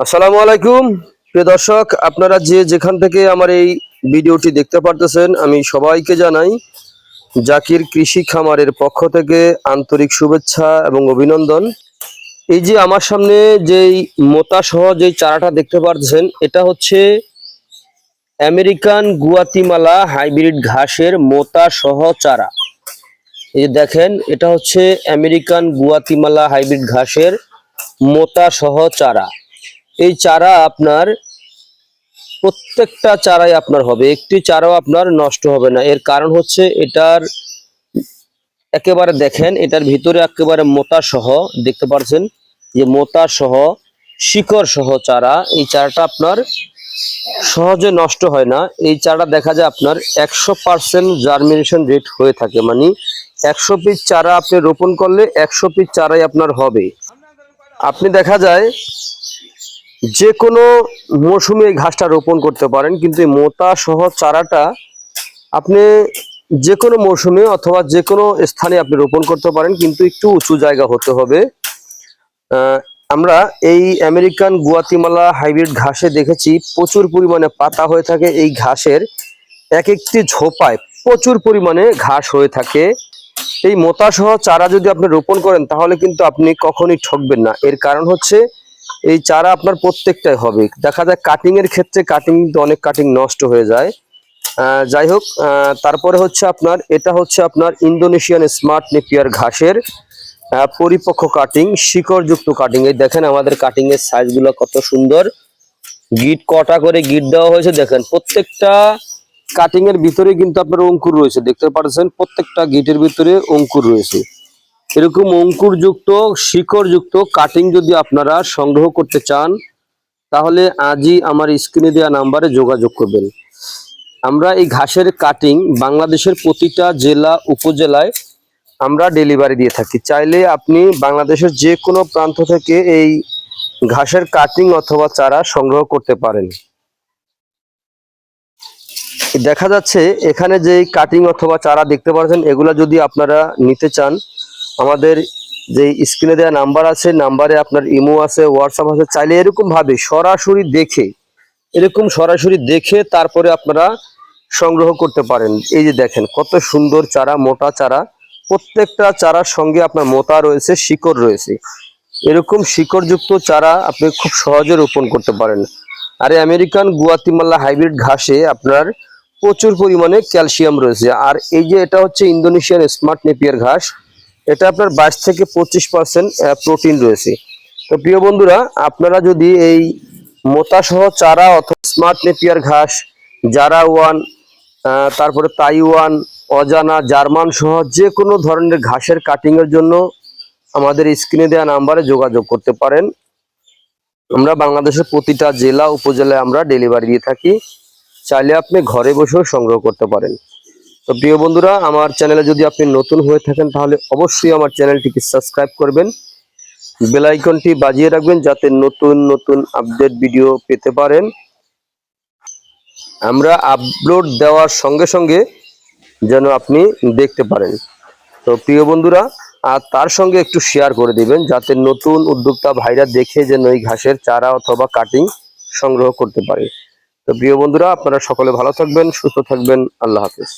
আসসালামু আলাইকুম। প্রিয় দর্শক, আপনারা যে যেখান থেকে আমার এই ভিডিওটি দেখতে পারতেছেন, আমি সবাইকে জানাই জাকির কৃষি খামারের পক্ষ থেকে আন্তরিক শুভেচ্ছা এবং অভিনন্দন। এই যে আমার সামনে যেই মোতা সহ যে চারাটা দেখতে পারতেছেন, এটা হচ্ছে আমেরিকান গুয়াতিমালা হাইব্রিড ঘাসের মোতা সহ চারা। এই যে দেখেন, এটা হচ্ছে আমেরিকান গুয়াতিমালা হাইব্রিড ঘাসের মোতা সহ চারা। এই চারা আপনার, প্রত্যেকটা চারাই আপনার হবে। একটি চারাও আপনার নষ্ট হবে না। এর কারণ হচ্ছে এটার, একেবারে দেখেন, এটার ভিতরে একেবারে মোটা সহ, দেখতে পাচ্ছেন যে মোটা সহ, শিকড় সহ চারা, এই চারাটা আপনার সহজে নষ্ট হয় না। এই চারা দেখা যায় আপনার একশো পার্সেন্ট জার্মিনেশন রেট হয়ে থাকে। মানে একশো পিস চারা আপনি রোপণ করলে একশো পিস চারাই আপনার হবে। আপনি দেখা যায় যে কোনো মৌসুমে এই ঘাসটা রোপণ করতে পারেন, কিন্তু এই মোটা সহ চারাটা আপনি যে কোনো মৌসুমে অথবা যে কোনো স্থানে আপনি রোপণ করতে পারেন, কিন্তু একটু উঁচু জায়গা হতে হবে। আমরা এই আমেরিকান গুয়াতিমালা হাইব্রিড ঘাসে দেখেছি, প্রচুর পরিমাণে পাতা হয়ে থাকে। এই ঘাসের এক একটি ঝোপায় প্রচুর পরিমাণে ঘাস হয়ে থাকে। এই মোতা সহ চারা যদি আপনি রোপণ করেন, তাহলে কিন্তু আপনি কখনই ঠকবেন না। এর কারণ হচ্ছে এই চারা আপনার প্রত্যেকটাই হবে। দেখা যায় কাটিং এর ক্ষেত্রে কাটিং অনেক কাটিং নষ্ট হয়ে যায়। যাই হোক তারপরে হচ্ছে আপনার, এটা হচ্ছে আপনার ইন্দোনেশিয়ান স্মার্ট নেপিয়ার ঘাসের পরিপক্ক কাটিং শিকড়যুক্ত কাটিং এই দেখেন আমাদের কাটিং এর সাইজগুলো কত সুন্দর। গিট কটা করে গিট দেওয়া হয়েছে, দেখেন প্রত্যেকটা কাটিং এর ভিতরে কিন্তু আপনার অঙ্কুর রয়েছে। দেখতে পাচ্ছেন, প্রত্যেকটা গিটের ভিতরে অঙ্কুর রয়েছে। এরকম অঙ্কুরযুক্ত, শিকড়যুক্ত কাটিং যদি আপনারা সংগ্রহ করতে চান, তাহলে আজই আমার স্ক্রিনে দেওয়া নাম্বারে যোগাযোগ করবেন। আমরা এই ঘাসের কাটিং বাংলাদেশের প্রতিটা জেলা, উপজেলায় আমরা ডেলিভারি দিয়ে থাকি। চাইলে আপনি বাংলাদেশের যে কোনো প্রান্ত থেকে এই ঘাসের কাটিং অথবা চারা সংগ্রহ করতে পারেন। দেখা যাচ্ছে এখানে যে কাটিং অথবা চারা দেখতে পাচ্ছেন, এগুলা যদি আপনারা নিতে চান আমাদের যে স্ক্রিনে দেওয়া নাম্বার আছে নাম্বারে আপনার ইমো আছে হোয়াটসঅ্যাপ আছে, চাইলে এরকম ভাবে সরাসরি দেখে, এরকম সরাসরি দেখে তারপরে আপনারা সংগ্রহ করতে পারেন। এই যে দেখেন, কত সুন্দর চারা, মোটা চারা। প্রত্যেকটা চারার সঙ্গে আপনার মোটা রয়েছে, শিকড় রয়েছে। এরকম শিকড়যুক্ত চারা আপনি খুব সহজে রোপণ করতে পারেন। আর আমেরিকান গুয়াতিমাল্লা হাইব্রিড ঘাসে আপনার প্রচুর পরিমাণে ক্যালসিয়াম রয়েছে। আর এই যে এটা হচ্ছে ইন্দোনেশিয়ান স্মার্ট নেপিয়ার ঘাস। এটা আপনার বাইশ থেকে পঁচিশ পার্সেন্ট প্রোটিন রয়েছে। তো প্রিয় বন্ধুরা, আপনারা যদি এই মোতা সহ চারা অথবা স্মার্ট নেপিয়ার ঘাস, জারা ওয়ান তারপরে তাইওয়ান অজানা, জার্মান সহ যে কোনো ধরনের ঘাসের কাটিংয়ের জন্য আমাদের স্ক্রিনে দেওয়া নাম্বারে যোগাযোগ করতে পারেন। আমরা বাংলাদেশের প্রতিটা জেলা, উপজেলায় আমরা ডেলিভারি দিয়ে থাকি। চাইলে আপনি ঘরে বসেও সংগ্রহ করতে পারেন। তো প্রিয় বন্ধুরা, আমার চ্যানেলে যদি আপনি নতুন হয়ে থাকেন, তাহলে অবশ্যই আমার চ্যানেলটিকে সাবস্ক্রাইব করবেন। বেল আইকনটি বাজিয়ে রাখবেন যাতে নতুন নতুন আপডেট ভিডিও পেতে পারেন। আমরা আপলোড দেওয়ার সঙ্গে সঙ্গে যেন আপনি দেখতে পারেন। তো প্রিয় বন্ধুরা, আর তার সঙ্গে একটু শেয়ার করে দিবেন, যাতে নতুন উদ্যোক্তা ভাইরা দেখে যেন এই ঘাসের চারা অথবা কাটিং সংগ্রহ করতে পারে। তো প্রিয় বন্ধুরা, আপনারা সকলে ভালো থাকবেন, সুস্থ থাকবেন, আল্লাহ হাফেজ।